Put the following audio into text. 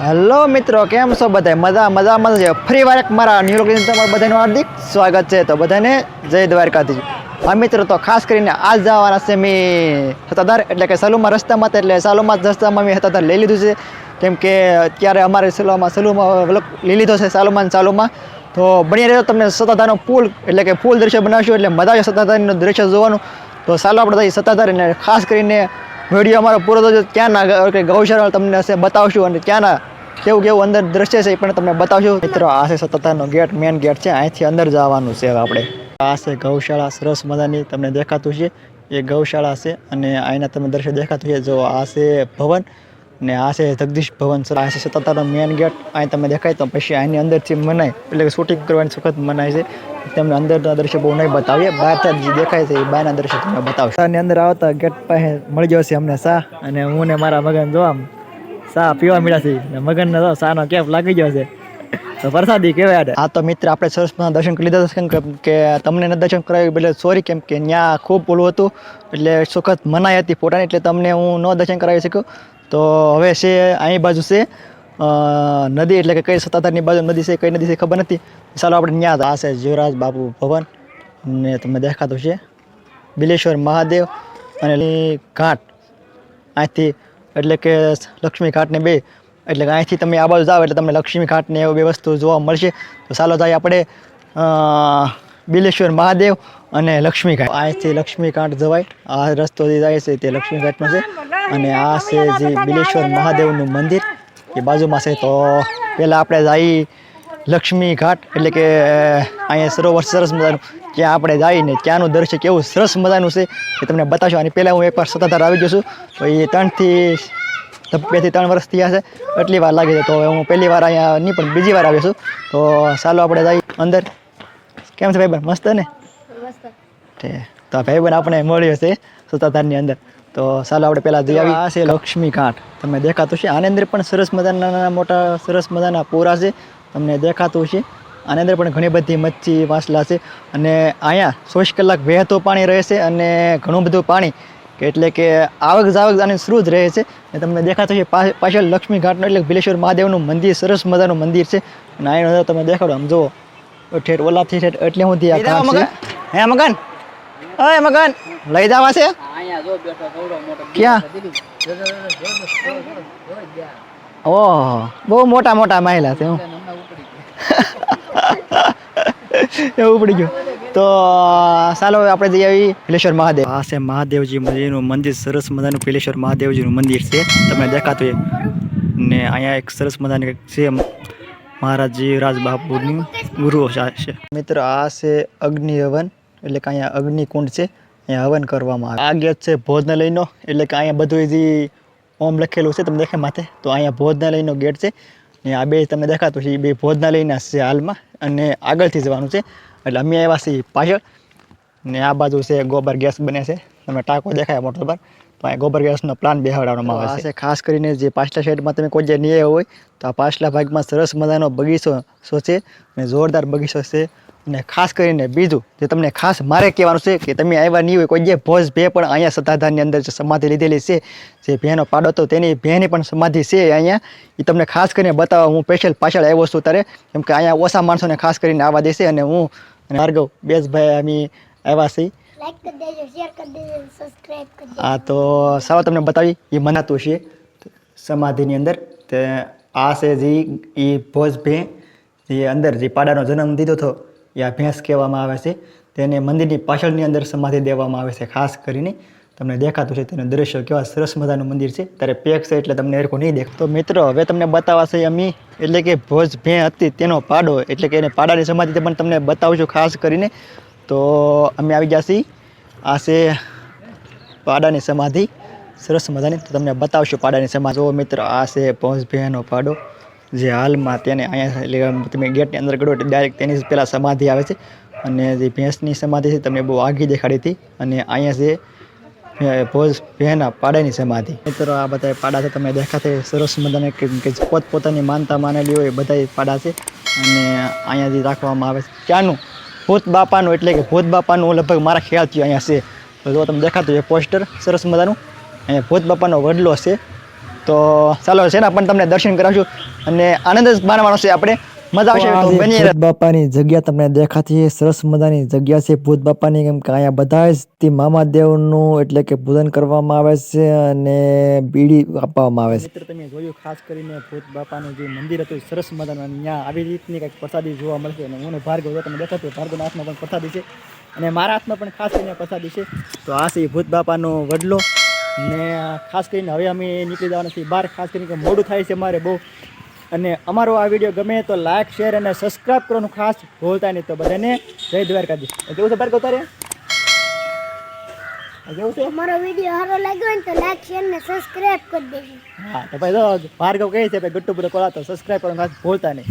Hello મિત્રો, કેમ છો બધા મજા મજામાં છે. ફરી વાર એક મારા ન્યૂ લોકેશન તમારું બધાનું હાર્દિક સ્વાગત છે. તો બધાને જય દ્વારકાધીશ. આ મિત્રો, તો ખાસ કરીને આજ જવાના છે મેં સત્તાધાર, એટલે કે સલુમાં રસ્તામાં એટલે સાલુમાં રસ્તામાં મેં સત્તાધાર લઈ લીધું છે. કેમ કે અત્યારે અમારે સલુમાં સલુમાં લઈ લીધો છે, સાલુમાં સાલુમાં. તો બની રહ્યો તમને સત્તાધારનો પુલ એટલે કે ફૂલ દ્રશ્ય બનાવશું, એટલે મજા આવશે સત્તાધારનું દ્રશ્ય જોવાનું. તો ચાલો આપણે જઈએ સત્તાધાર, એટલે ખાસ કરીને વીડિયો અમારો પૂરો થશે ક્યાંના કે ગૌશાળા તમને હશે બતાવશું અને ત્યાંના કેવું કેવું અંદર દ્રશ્ય છે એ પણ તમને બતાવશું. મિત્રો, આ છે સતતાનો ગેટ મેઇન ગેટ છે. અહીંથી અંદર જવાનું છે આપણે. આ છે ગૌશાળા, સરસ મજાની તમને દેખાતું છે એ ગૌશાળા છે અને અહીંના તમને દ્રશ્ય દેખાતું છે જો આ છે ભવન ને આ છે જગદીશ ભવન સર. આ છે સત્તાધારનો મેઇન ગેટ અહીં તમે દેખાય તો પછી અહીંની અંદરથી મનાય. એટલે કે શૂટિંગ કરવાની સખત મનાય છે. તમને અંદરના દ્રશ્ય બહુ નહીં બતાવીએ. બહારથી જે દેખાય છે એ બહારના દ્રશ્ય તમને બતાવશે. ની અંદર આવતા ગેટ પાસે મળી જશે અમને સા અને હું ને મારા મગન જો આમ સા પીવા મળ્યા છે ને મગન ને સાનો કેપ લાગી ગયો છે. તો વરસાદી કહેવાય હા તો મિત્ર આપણે સરસના દર્શન કરી લીધા કે તમને ન દર્શન કરાવ્યું એટલે સોરી કેમ કે ત્યાં ખૂબ ઓલું હતું. એટલે સુખદ મનાઈ હતી ફોટાની. એટલે તમને હું ન દર્શન કરાવી શક્યો. તો હવે છે, અહીં બાજુ છે નદી એટલે કે કઈ સત્તાધારની બાજુ નદી છે, કઈ નદી છે ખબર નથી. ચાલો આપણે ત્યાં આ છે જીવરાજ બાપુ ભવન. ને તમને દેખાતું છે. બિલેશ્વર મહાદેવ અને ઘાટ. અહીંથી એટલે કે લક્ષ્મી ઘાટને બે. એટલે કે અહીંથી તમે આ બાજુ જાઓ એટલે તમને લક્ષ્મી ઘાટને એવું બે વસ્તુ જોવા મળશે. તો ચાલો જાય આપણે બિલેશ્વર મહાદેવ અને લક્ષ્મી ઘાટ. અહીંથી લક્ષ્મી ઘાટ જવાય. આ રસ્તો જે જાય છે તે લક્ષ્મી ઘાટનો છે. અને આ છે જે બિલેશ્વર મહાદેવનું મંદિર. એ બાજુમાં છે તો પહેલાં આપણે જઈ લક્ષ્મી ઘાટ એટલે કે અહીંયા સરોવર સરસ મજાનું. ત્યાં આપણે જઈને ત્યાંનું દૃશ્ય કેવું સરસ મજાનું છે એ તમને બતાવશું. અને પહેલાં હું એકવાર સત્તાધાર આવી ગયો છું. તો એ ત્રણથી બેથી ત્રણ વર્ષ થયા છે. એટલી વાર લાગી છે. તો હું પહેલી વાર અહીંયા નહીં પણ બીજી વાર આવ્યો છું. તો ચાલો આપણે જઈએ અંદર. કેમ છે ભાઈ મસ્ત ને? તે તો ભાઈ ભાઈબંધ આપણે મળ્યો છે. સત્તાધારની અંદર. તો ચાલો આપણે પહેલાં જઈ આવી આ છે લક્ષ્મી ઘાટ તમને દેખાતું છે આની અંદર પણ સરસ મજાના નાના મોટા સરસ મજાના પોરા છે. તમને દેખાતું છે આની અંદર પણ ઘણી બધી મચ્છી વાંસલા છે. અને અહીંયા ચોવીસ કલાક વહેતું પાણી રહે છે અને ઘણું બધું પાણી એટલે કે આવક જાવક આની શરૂ જ રહે છે. અને તમને દેખાતું છે પાછળ લક્ષ્મી ઘાટનું એટલે બિલેશ્વર મહાદેવનું મંદિર સરસ મજાનું મંદિર છે. અને અહીંનો તમે દેખાડો આમ જુઓ. ઠેઠ ઓલાથી ઠેઠ એટલે સુધી ત્યાં હે મગન. અય મગન લઈ જવા છે? ક્યાં? ઓહો બહુ મોટા મોટા માયલા છે એવું ઉપડી ગયું. તો ચાલો આપણે જઈ આવી ભીલેશ્વર મહાદેવ. આ છે મહાદેવજી મંદિરનું મંદિર સરસ મજાનું પેલેશ્વર મહાદેવજીનું મંદિર છે. તમને દેખાતું એ ને અહીંયા એક સરસ મજાની છે મહારાજજી રાજબાપુની ગુરુ છે. મિત્રો આ છે અગ્નિ હવન એટલે કે અહીંયા અગ્નિકુંડ છે, અહીંયા હવન કરવામાં આવે. આ ગેટ છે ભોજનાલયનો, એટલે કે અહીંયા બધું જે ઓમ લખેલું છે તમે દેખાય માથે? તો અહીંયા ભોજનાલયનો ગેટ છે. ને આ બે તમને દેખાતું છે, એ બે ભોજનાલયના છે હાલમાં. અને આગળથી જવાનું છે, એટલે અમે આવ્યા છીએ પાછળ. ને આ બાજુ છે, ગોબર ગેસ બને છે. તમે ટાંકો દેખાય મોટો પર તો અહીંયા ગોબર ગેસનો પ્લાન બેહાડવામાં આવે છે. ખાસ કરીને જે પાછલા સાઈડમાં તમે કોઈ જે નહીં હોય, તો આ પાછલા ભાગમાં સરસ મજાનો બગીચો છે. અને જોરદાર બગીચો છે. અને ખાસ કરીને બીજું જે તમને ખાસ મારે કહેવાનું છે કે તમે આવ્યા નહીં હોય કોઈ જે ભોજ ભે પણ અહીંયા સત્તાધારની અંદર જે સમાધિ લીધેલી છે જે ભેનો પાડો હતો તેની ભેની પણ સમાધિ છે અહીંયા. એ તમને ખાસ કરીને બતાવવા હું સ્પેશિયલ પાછળ આવ્યો છું ત્યારે કેમ કે અહીંયા ઓછા માણસોને ખાસ કરીને આવવા દેશે અને હું અને ભાર્ગવ બેસભાઈ અમે આવ્યા છીએ. આ તો સાવ તમને બતાવી એ મનાતું છે સમાધિની અંદર. તે આ છે જે એ ભોજ ભે જે અંદર જે પાડાનો જન્મ દીધો હતો એ આ ભેંસ કહેવામાં આવે છે. તેને મંદિરની પાછળની અંદર સમાધિ દેવામાં આવે છે. ખાસ કરીને તમને દેખાતું છે તેનું દ્રશ્ય કેવા સરસ મજાનું મંદિર છે. ત્યારે પેક છે એટલે તમને એરકો નહીં દેખ તો મિત્રો, હવે તમને બતાવાશે અમી, એટલે કે ભોજ ભે હતી તેનો પાડો, એટલે કે એને પાડાની સમાધિ પણ તમને બતાવશું ખાસ કરીને. તો અમે આવી ગયા છીએ. આ છે પાડાની સમાધિ. સરસ મજાની. તો તમને બતાવશું પાડાની સમાધિ. જો મિત્ર, આ છે ભોજ ભેંનો પાડો. જે હાલમાં તેને અહીંયા એટલે તમે ગેટની અંદર ગળો એટલે ડાયરેક્ટ તેની પહેલાં સમાધિ આવે છે. અને જે ભેંસની સમાધિ છે, તમને બહુ આગી દેખાડી હતી. અને અહીંયા છે ભોજ ભેના પાડાની સમાધિ. મિત્રો, આ બધા પાડા છે, તમે દેખાતે સરસ મજાને કે પોતપોતાની માનતા માનેલી હોય એ બધા પાડા છે. અને અહીંયા જે રાખવામાં આવે છે ત્યાંનું ભૂત બાપાનું, એટલે કે ભૂત બાપાનું લગભગ મારા ખ્યાલથી અહીંયા છે. તો જો તમે દેખાતું છે પોસ્ટર, સરસ મજાનું. અહીંયા ભૂત બાપાનો વડલો છે. તો ચાલો છે ને પણ તમને દર્શન કરાવશું. અને આનંદ જ માનવાનો છે આપણે. મજા આવશે બની ભૂત બાપાની જગ્યા તમને દેખાતી છે સરસ મજાની જગ્યા છે ભૂત બાપાની. કેમ કે અહીંયા બધા જ તે મામાદેવનું એટલે કે પૂજન કરવામાં આવે છે અને બીડી આપવામાં આવે છે. તમે જોયું ખાસ કરીને ભૂત બાપાનું જે મંદિર હતું સરસ મજાનું. અને ત્યાં આવી રીતની કંઈક પ્રસાદી જોવા મળશે અને હું ભાર્ગવ જો તમે દેખાતો ભાર્ગવના હાથમાં પણ પ્રસાદી છે. અને મારા હાથમાં પણ ખાસ કરીને પ્રસાદી છે. તો આ છે ભૂત બાપાનો વડલો. ને ખાસ કરીને હવે અમે નીકળી જવાના છીએ બહાર. ખાસ કરીને કે મોડું થાય છે મારે બહુ. અને અમારો આ વીડિયો ગમે તો લાઈક શેર અને સબસ્ક્રાઈબ કરવાનું ખાસ ભૂલતા નહીં. તો બધાને જય દ્વારકાજી કેવું છે ભાર્ગવ તારે? કેવું છે? અમારો વીડિયો સારો લાગ્યો હોય ને તો લાઈક શેર અને સબસ્ક્રાઇબ કરી દેજો. હા તો ભાઈ તો ભાર્ગવ કહે છે ભાઈ ગુટ્ટુ બધો કોલા તો સબસ્ક્રાઇબ કરવાનું ખાસ ભૂલતા નહીં.